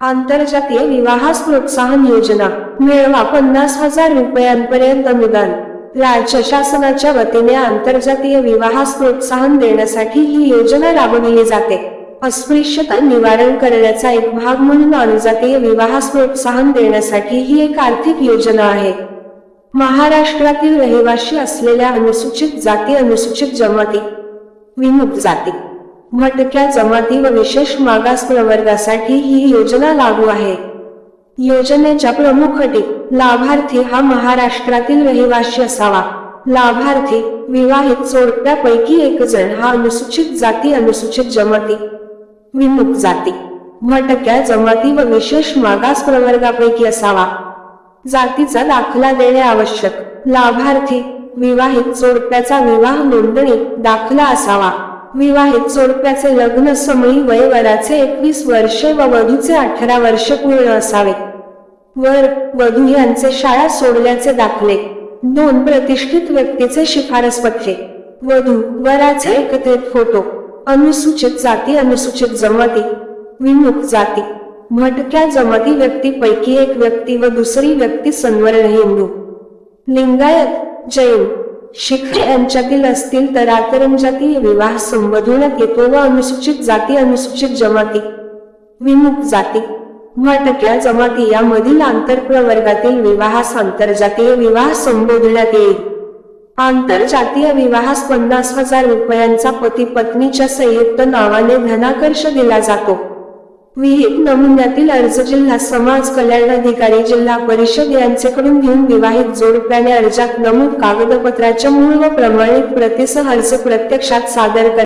आंतरजातीय विवाहास प्रोत्साहन योजना. मिळवा पन्नास हजार रुपयांपर्यंत अनुदान. राज्य शासनाच्या वतीने आंतरजातीय विवाहास प्रोत्साहन देण्यासाठी ही योजना राबविली जाते. अस्पृश्यता निवारण करण्याचा एक भाग म्हणून अनुजातीय विवाहास प्रोत्साहन देण्यासाठी ही एक आर्थिक योजना आहे. महाराष्ट्रातील रहिवासी असलेल्या अनुसूचित जाती अनुसूचित जमाती विमुक्त जाती. भटक्या जमाती व विशेष मागास प्रवर्गासाठी ही योजना लागू आहे. योजनेच्या प्रमुख अटी लाभार्थी हा महाराष्ट्रातील रहिवासी असावा. लाभार्थी विवाहित चोरट्यापैकी एक जण हा अनुसूचित जाती अनुसूचित जमाती विमुक्त जाती. भटक्या जमाती व विशेष मागास प्रवर्गापैकी असावा. जातीचा दाखला देणे आवश्यक. लाभार्थी विवाहित जोडप्याचा विवाह नोंदणी दाखला असावा. विवाहित जोडप्याचे लग्न समयी वय वराचे एकवीस वर्षे व वधूचे अठरा वर्षे पूर्ण असावे. वर वधू यांचे शाळा सोडल्याचे दाखले. दोन प्रतिष्ठित व्यक्तीचे शिफारस पत्रे. वधू वराचे एकत्रित फोटो. अनुसूचित जाती अनुसूचित जमाती. विमुख जाती. भटक्या जमाती व्यक्तीपैकी एक व्यक्ती व दुसरी व्यक्ती सन्वर्ण हिंदू. लिंगायत जैन शिख यांच्यातील असतील तर आतरंजातील विवाह संबोधण्यात येतो व अनुसूचित जाती अनुसूचित जमाती विमुख जाती भटक्या जमाती यामधील आंतरप्रवर्गातील विवाहास आंतरजातीय विवाह संबोधण्यात येईल. आंतरजातीय विवाहास पन्नास हजार रुपयांचा पती पत्नीच्या संयुक्त नावाने धनाकर्ष दिला जातो. विहित नमुन्यातील अर्ज जिल्हा समाज कल्याण अधिकारी जिल्हा परिषद यांच्याकडून घेऊन विवाहित जोडप्याने अर्जात नमूद कागदपत्राच्या मूळ व प्रमाणित प्रतीसह अर्ज प्रत्यक्षात सादर कर